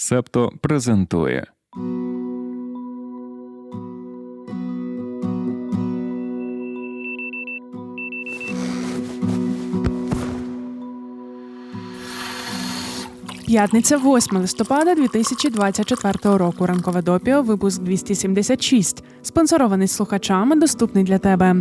Септо презентує. П'ятниця 8 листопада 2024 року. Ранкове допіо, випуск 276. Спонсорований слухачами, доступний для тебе.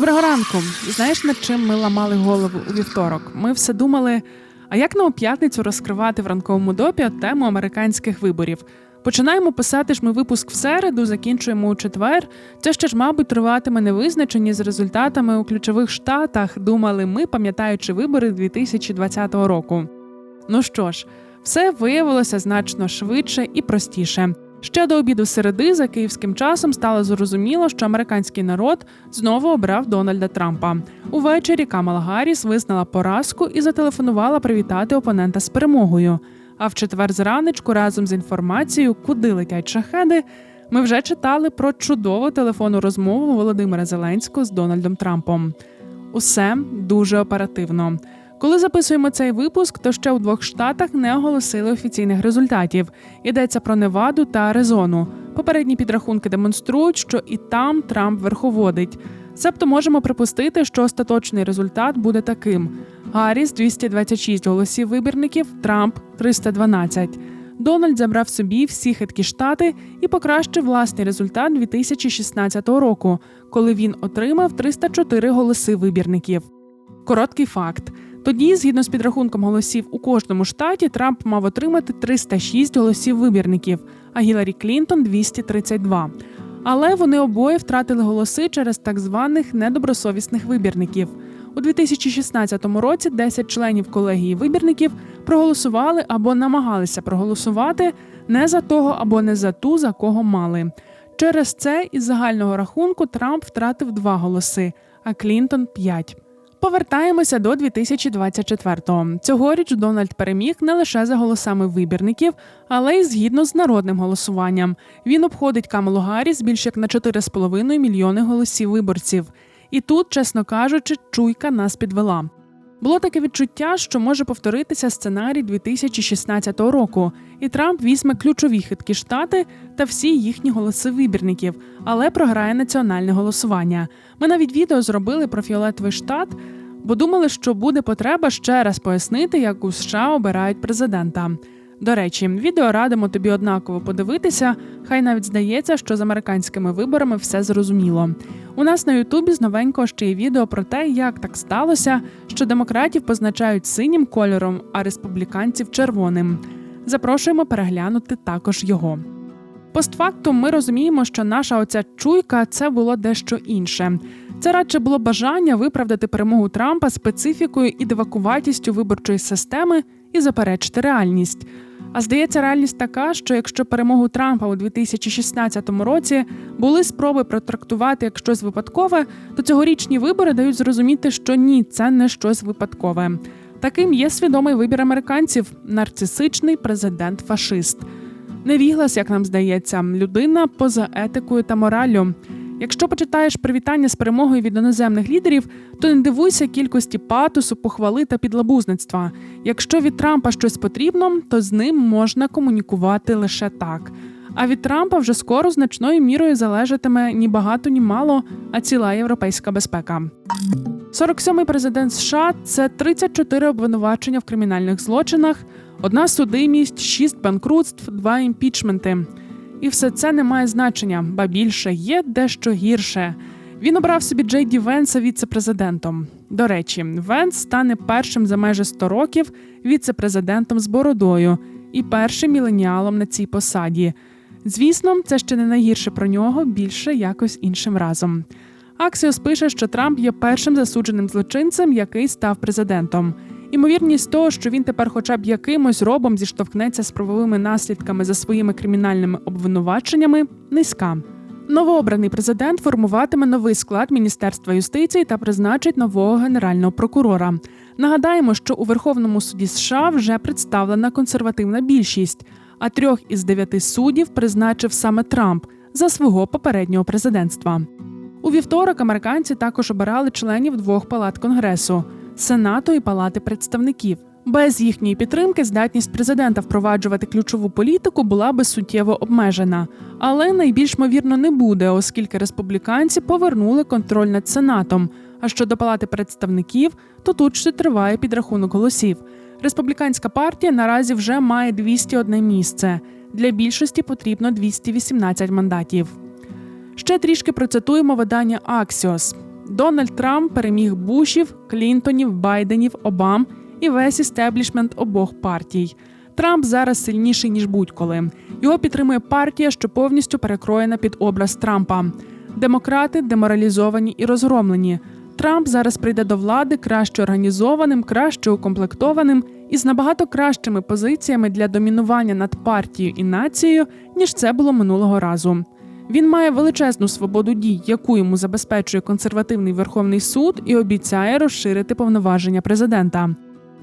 Доброго ранку. Знаєш, над чим ми ламали голову у вівторок? Ми все думали, а як на у п'ятницю розкривати в ранковому допіо тему американських виборів? Починаємо писати ж ми випуск в середу, закінчуємо у четвер. Це ще ж, мабуть, триватиме невизначені з результатами у ключових штатах. Думали ми, пам'ятаючи вибори 2020 року. Ну що ж, все виявилося значно швидше і простіше. Ще до обіду середи за київським часом стало зрозуміло, що американський народ знову обрав Дональда Трампа. Увечері Камала Гарріс визнала поразку і зателефонувала привітати опонента з перемогою. А в четвер зранечку разом з інформацією, куди летять шахеди, ми вже читали про чудову телефонну розмову Володимира Зеленського з Дональдом Трампом. Усе дуже оперативно. Коли записуємо цей випуск, то ще у двох штатах не оголосили офіційних результатів. Йдеться про Неваду та Аризону. Попередні підрахунки демонструють, що і там Трамп верховодить. Себто можемо припустити, що остаточний результат буде таким: Гарріс 226 голосів вибірників, Трамп 312. Дональд забрав собі всі хиткі штати і покращив власний результат 2016 року, коли він отримав 304 голоси вибірників. Короткий факт. Тоді, згідно з підрахунком голосів у кожному штаті, Трамп мав отримати 306 голосів вибірників, а Гіларі Клінтон 232. Але вони обоє втратили голоси через так званих недобросовісних вибірників. У 2016 році 10 членів колегії вибірників проголосували або намагалися проголосувати не за того або не за ту, за кого мали. Через це із загального рахунку Трамп втратив два голоси, а Клінтон 5. Повертаємося до 2024-го. Цьогоріч Дональд переміг не лише за голосами вибірників, але й згідно з народним голосуванням. Він обходить Камалу Гарріс більш як на 4,5 мільйони голосів виборців. І тут, чесно кажучи, чуйка нас підвела. Було таке відчуття, що може повторитися сценарій 2016 року, і Трамп візьме ключові хиткі штати та всі їхні голоси вибірників, але програє національне голосування. Ми навіть відео зробили про фіолетовий штат, бо думали, що буде потреба ще раз пояснити, як у США обирають президента. До речі, відео радимо тобі однаково подивитися. Хай навіть здається, що з американськими виборами все зрозуміло. У нас на Ютубі з новенького ще є відео про те, як так сталося, що демократів позначають синім кольором, а республіканців червоним. Запрошуємо переглянути також його. Постфактум ми розуміємо, що наша оця чуйка це було дещо інше. Це радше було бажання виправдати перемогу Трампа специфікою і дивакуватістю виборчої системи і заперечити реальність. А здається, реальність така, що якщо перемогу Трампа у 2016 році були спроби протрактувати як щось випадкове, то цьогорічні вибори дають зрозуміти, що ні, це не щось випадкове. Таким є свідомий вибір американців нарцисичний президент-фашист. Невіглас, як нам здається, людина поза етикою та мораллю. Якщо почитаєш привітання з перемогою від іноземних лідерів, то не дивуйся кількості патосу, похвали та підлабузництва. Якщо від Трампа щось потрібно, то з ним можна комунікувати лише так. А від Трампа вже скоро значною мірою залежатиме ні багато, ні мало, а ціла європейська безпека. 47-й президент США це 34 обвинувачення в кримінальних злочинах, одна судимість, шість банкрутств, два імпічменти. І все це не має значення, ба більше є дещо гірше. Він обрав собі Джей Ді Венса віце-президентом. До речі, Венс стане першим за майже 100 років віце-президентом з бородою і першим міленіалом на цій посаді. Звісно, це ще не найгірше про нього, більше якось іншим разом. Аксіос пише, що Трамп є першим засудженим злочинцем, який став президентом. Імовірність того, що він тепер, хоча б якимось робом зіштовхнеться з правовими наслідками за своїми кримінальними обвинуваченнями, низька. Новообраний президент формуватиме новий склад Міністерства юстиції та призначить нового генерального прокурора. Нагадаємо, що у Верховному суді США вже представлена консервативна більшість, а трьох із дев'яти суддів призначив саме Трамп за свого попереднього президентства. У вівторок американці також обирали членів двох палат конгресу Сенату і Палати представників. Без їхньої підтримки здатність президента впроваджувати ключову політику була би суттєво обмежена, але найбільш ймовірно не буде, оскільки республіканці повернули контроль над сенатом. А щодо палати представників, то тут ще триває підрахунок голосів. Республіканська партія наразі вже має 201 місце. Для більшості потрібно 218 мандатів. Ще трішки процитуємо видання Axios. Дональд Трамп переміг Бушів, Клінтонів, Байденів, Обам і весь істеблішмент обох партій. Трамп зараз сильніший ніж будь-коли. Його підтримує партія, що повністю перекроєна під образ Трампа. Демократи деморалізовані і розгромлені. Трамп зараз прийде до влади краще організованим, краще укомплектованим і з набагато кращими позиціями для домінування над партією і нацією, ніж це було минулого разу. Він має величезну свободу дій, яку йому забезпечує консервативний Верховний суд, і обіцяє розширити повноваження президента.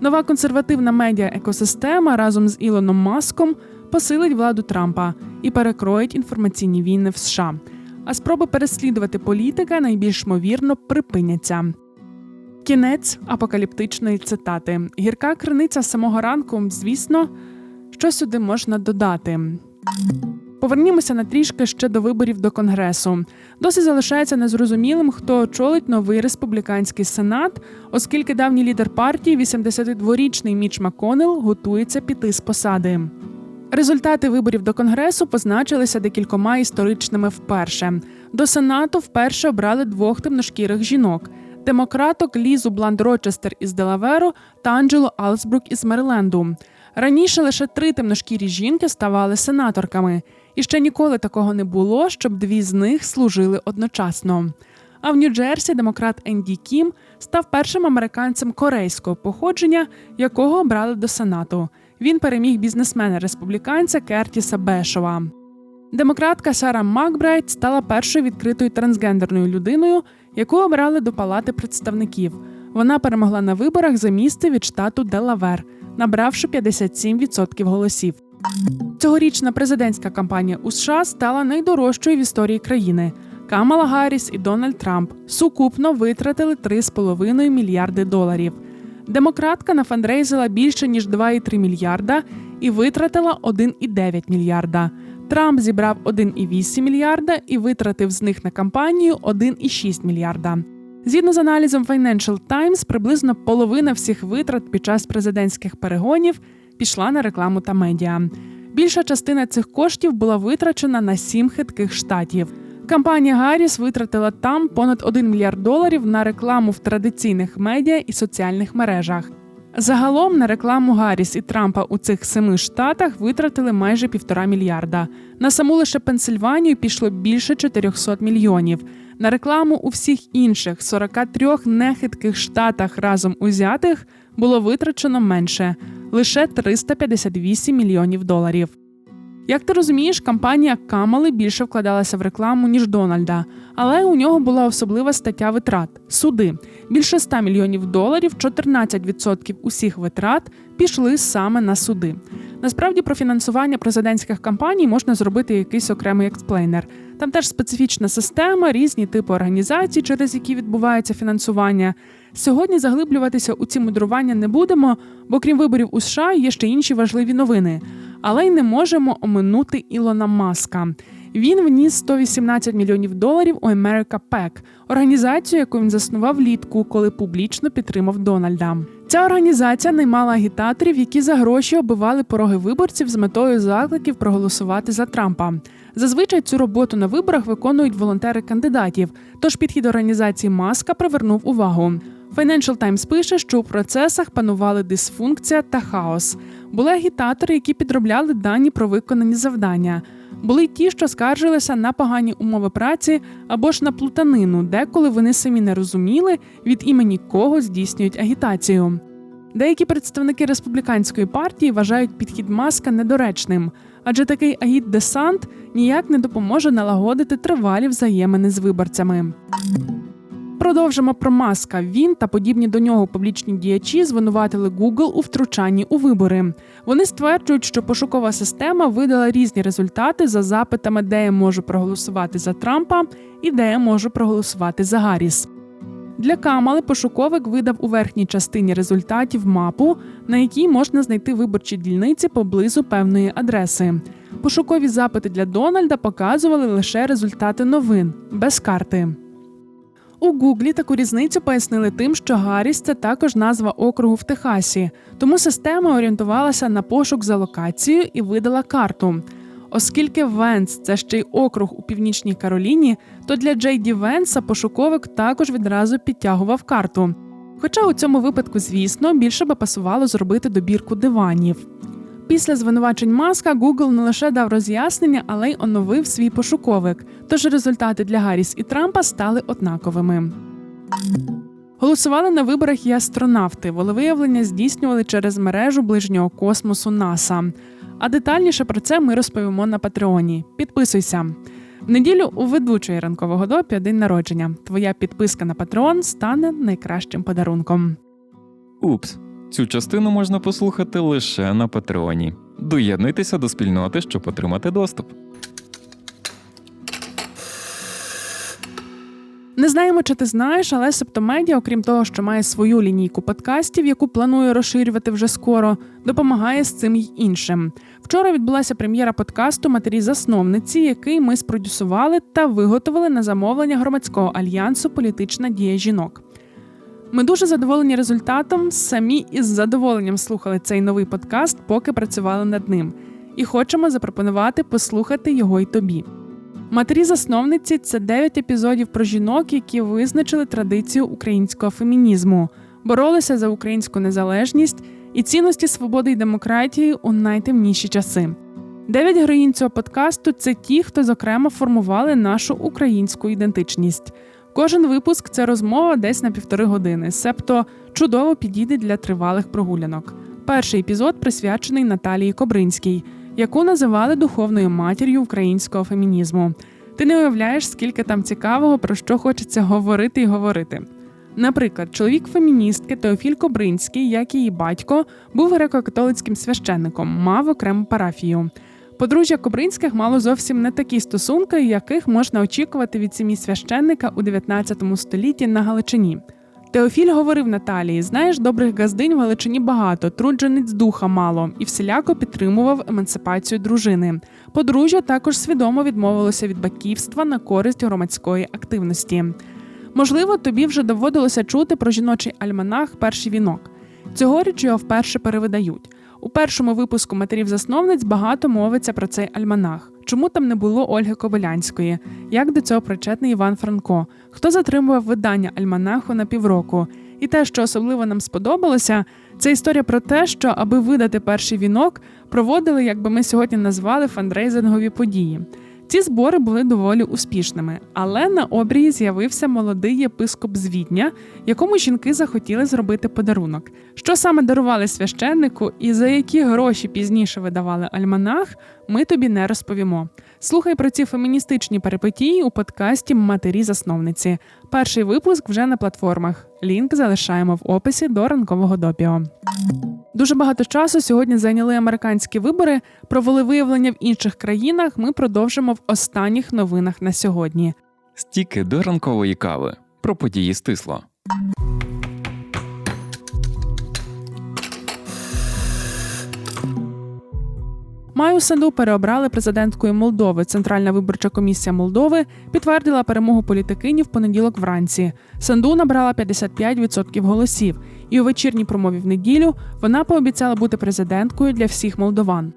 Нова консервативна медіа екосистема разом з Ілоном Маском посилить владу Трампа і перекроїть інформаційні війни в США. А спроби переслідувати політика найбільш ймовірно припиняться. Кінець апокаліптичної цитати. Гірка криниця самого ранку, звісно, що сюди можна додати. Повернімося на трішки ще до виборів до конгресу. Досі залишається незрозумілим, хто очолить новий республіканський сенат, оскільки давній лідер партії, 82-річний Міч Маконел, готується піти з посади. Результати виборів до конгресу позначилися декількома історичними вперше. До сенату вперше обрали двох темношкірих жінок: демократок Лізу Бланд Рочестер із Делаверу та Анджело Алсбрук із Мериленду. Раніше лише три темношкірі жінки ставали сенаторками, і ще ніколи такого не було, щоб дві з них служили одночасно. А в Нью-Джерсі демократ Енді Кім став першим американцем корейського походження, якого обрали до сенату. Він переміг бізнесмена республіканця Кертіса Бешова. Демократка Сара Макбрайт стала першою відкритою трансгендерною людиною, яку обрали до палати представників. Вона перемогла на виборах за місце від штату Делавер, набравши 57% голосів. Цьогорічна президентська кампанія у США стала найдорожчою в історії країни. Камала Гарріс і Дональд Трамп сукупно витратили 3,5 мільярди доларів. Демократка нафандрейзила більше ніж 2,3 мільярда і витратила 1,9 мільярда. Трамп зібрав 1,8 мільярда і витратив з них на кампанію 1,6 мільярда. Згідно з аналізом Financial Times, приблизно половина всіх витрат під час президентських перегонів пішла на рекламу та медіа. Більша частина цих коштів була витрачена на сім хитких штатів. Кампанія Гарріс витратила там понад 1 мільярд доларів на рекламу в традиційних медіа і соціальних мережах. Загалом на рекламу Гарріс і Трампа у цих семи штатах витратили майже півтора мільярда. На саму лише Пенсильванію пішло більше 400 мільйонів. На рекламу у всіх інших 43 нехитких штатах разом узятих було витрачено менше лише 358 мільйонів доларів. Як ти розумієш, кампанія Камали більше вкладалася в рекламу, ніж Дональда, але у нього була особлива стаття витрат суди. Більше 100 мільйонів доларів, 14% усіх витрат пішли саме на суди. Насправді про фінансування президентських кампаній можна зробити якийсь окремий експлейнер. Там теж специфічна система, різні типи організацій, через які відбувається фінансування. Сьогодні заглиблюватися у ці мудрування не будемо, бо крім виборів у США є ще інші важливі новини. Але й не можемо оминути Ілона Маска. Він вніс 118 мільйонів доларів у America PAC, організацію, яку він заснував влітку, коли публічно підтримав Дональда. Ця організація наймала агітаторів, які за гроші оббивали пороги виборців з метою закликів проголосувати за Трампа. Зазвичай цю роботу на виборах виконують волонтери кандидатів. Тож підхід організації Маска привернув увагу. Financial Times пише, що у процесах панували дисфункція та хаос. Були агітатори, які підробляли дані про виконані завдання. Були ті, що скаржилися на погані умови праці або ж на плутанину, деколи вони самі не розуміли, від імені кого здійснюють агітацію. Деякі представники республіканської партії вважають підхід маска недоречним, адже такий агіт-десант ніяк не допоможе налагодити тривалі взаємини з виборцями. Продовжимо про маска. Він та подібні до нього публічні діячі звинуватили Google у втручанні у вибори. Вони стверджують, що пошукова система видала різні результати за запитами, де я можу проголосувати за Трампа і де я можу проголосувати за Гарріс. Для Камали пошуковик видав у верхній частині результатів мапу, на якій можна знайти виборчі дільниці поблизу певної адреси. Пошукові запити для Дональда показували лише результати новин без карти. У Гуглі таку різницю пояснили тим, що Гарріс це також назва округу в Техасі, тому система орієнтувалася на пошук за локацією і видала карту. Оскільки Венс це ще й округ у північній Кароліні, то для Джей Ді Венса пошуковик також відразу підтягував карту. Хоча у цьому випадку, звісно, більше би пасувало зробити добірку диванів. Після звинувачень Маска Google не лише дав роз'яснення, але й оновив свій пошуковик. Тож результати для Гарріс і Трампа стали однаковими. Голосували на виборах і астронавти. Волевиявлення здійснювали через мережу ближнього космосу НАСА. А детальніше про це ми розповімо на Патреоні. Підписуйся. В неділю у ведучої ранкового допі день народження. Твоя підписка на Патреон стане найкращим подарунком. Упс, цю частину можна послухати лише на Патреоні. Доєднуйтеся до спільноти, щоб отримати доступ. Не знаємо, чи ти знаєш, але Септомедіа, окрім того, що має свою лінійку подкастів, яку планує розширювати вже скоро, допомагає з цим й іншим. Вчора відбулася прем'єра подкасту Матері засновниці, який ми спродюсували та виготовили на замовлення громадського альянсу Політична дія жінок. Ми дуже задоволені результатом. Самі із задоволенням слухали цей новий подкаст, поки працювали над ним, і хочемо запропонувати послухати його й тобі. Матері засновниці це 9 епізодів про жінок, які визначили традицію українського фемінізму, боролися за українську незалежність і цінності свободи й демократії у найтемніші часи. Дев'ять героїнь цього подкасту це ті, хто зокрема формували нашу українську ідентичність. Кожен випуск це розмова десь на півтори години, себто чудово підійде для тривалих прогулянок. Перший епізод присвячений Наталії Кобринській, яку називали духовною матір'ю українського фемінізму. Ти не уявляєш, скільки там цікавого, про що хочеться говорити і говорити. Наприклад, чоловік феміністки Теофіль Кобринський, як і її батько, був греко-католицьким священником, мав окрему парафію. Подружжя Кобринських мало зовсім не такі стосунки, яких можна очікувати від сім'ї священника у 19 столітті на Галичині. Теофіль говорив Наталії: знаєш, добрих газдинь в Галичині багато, труджениць духа мало, і всіляко підтримував емансипацію дружини. Подружжя також свідомо відмовилося від батьківства на користь громадської активності. Можливо, тобі вже доводилося чути про жіночий альманах Перший вінок. Цьогоріч його вперше перевидають. У першому випуску матерів засновниць багато мовиться про цей альманах. Чому там не було Ольги Кобилянської? Як до цього причетний Іван Франко? Хто затримував видання альманаху на півроку? І те, що особливо нам сподобалося, це історія про те, що аби видати перший вінок, проводили, як би ми сьогодні назвали, фандрейзингові події. Ці збори були доволі успішними, але на обрії з'явився молодий єпископ з Відня, якому жінки захотіли зробити подарунок. Що саме дарували священнику і за які гроші пізніше видавали альманах, ми тобі не розповімо. Слухай про ці феміністичні перипетії у подкасті Матері засновниці. Перший випуск вже на платформах. Лінк залишаємо в описі до ранкового допіо. Дуже багато часу сьогодні зайняли американські вибори. Про волевиявлення в інших країнах ми продовжимо в останніх новинах на сьогодні. Стіки до ранкової кави. Про події стисло. Маю Санду переобрали президенткою Молдови. Центральна виборча комісія Молдови підтвердила перемогу політикині в понеділок вранці. Санду набрала 55% голосів, і у вечірній промові в неділю вона пообіцяла бути президенткою для всіх молдован.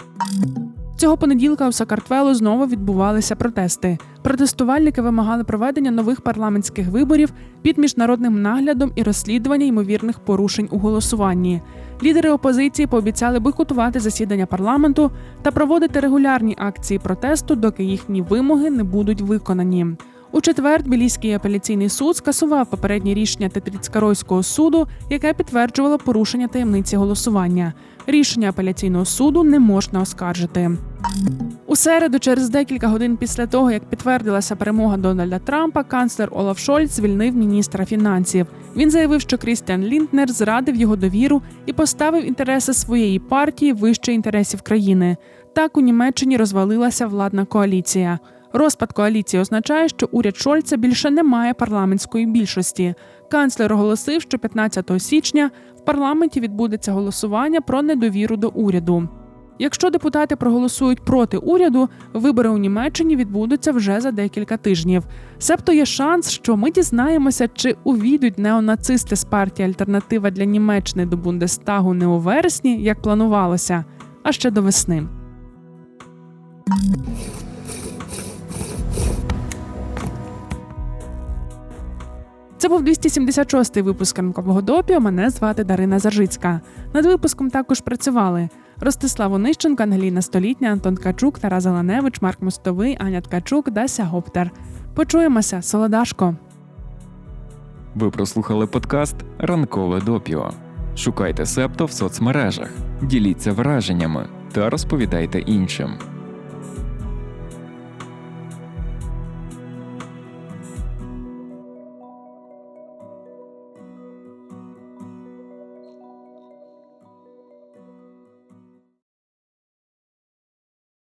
Цього понеділка у Сакартвелу знову відбувалися протести. Протестувальники вимагали проведення нових парламентських виборів під міжнародним наглядом і розслідування ймовірних порушень у голосуванні. Лідери опозиції пообіцяли бойкотувати засідання парламенту та проводити регулярні акції протесту, доки їхні вимоги не будуть виконані. У четвер Тбіліський апеляційний суд скасував попереднє рішення Тетріцкаройського суду, яке підтверджувало порушення таємниці голосування. Рішення апеляційного суду не можна оскаржити. У середу, через декілька годин після того, як підтвердилася перемога Дональда Трампа, канцлер Олаф Шольц звільнив міністра фінансів. Він заявив, що Крістіан Лінднер зрадив його довіру і поставив інтереси своєї партії вище інтересів країни. Так у Німеччині розвалилася владна коаліція. Розпад коаліції означає, що уряд Шольца більше не має парламентської більшості. Канцлер оголосив, що 15 січня в парламенті відбудеться голосування про недовіру до уряду. Якщо депутати проголосують проти уряду, вибори у Німеччині відбудуться вже за декілька тижнів. Себто є шанс, що ми дізнаємося, чи увійдуть неонацисти з партії Альтернатива для Німеччини до Бундестагу не у вересні, як планувалося, а ще до весни. Це був 276-й випуск ранкового допіо. Мене звати Дарина Заржицька. Над випуском також працювали Ростислав Онищенко, Ангеліна Столітня, Антон Качук, Тарас Зеленевич, Марк Мостовий, Аня Ткачук, Дася Гоптер. Почуємося, Солодашко. Ви прослухали подкаст Ранкове допіо. Шукайте септо в соцмережах, діліться враженнями та розповідайте іншим.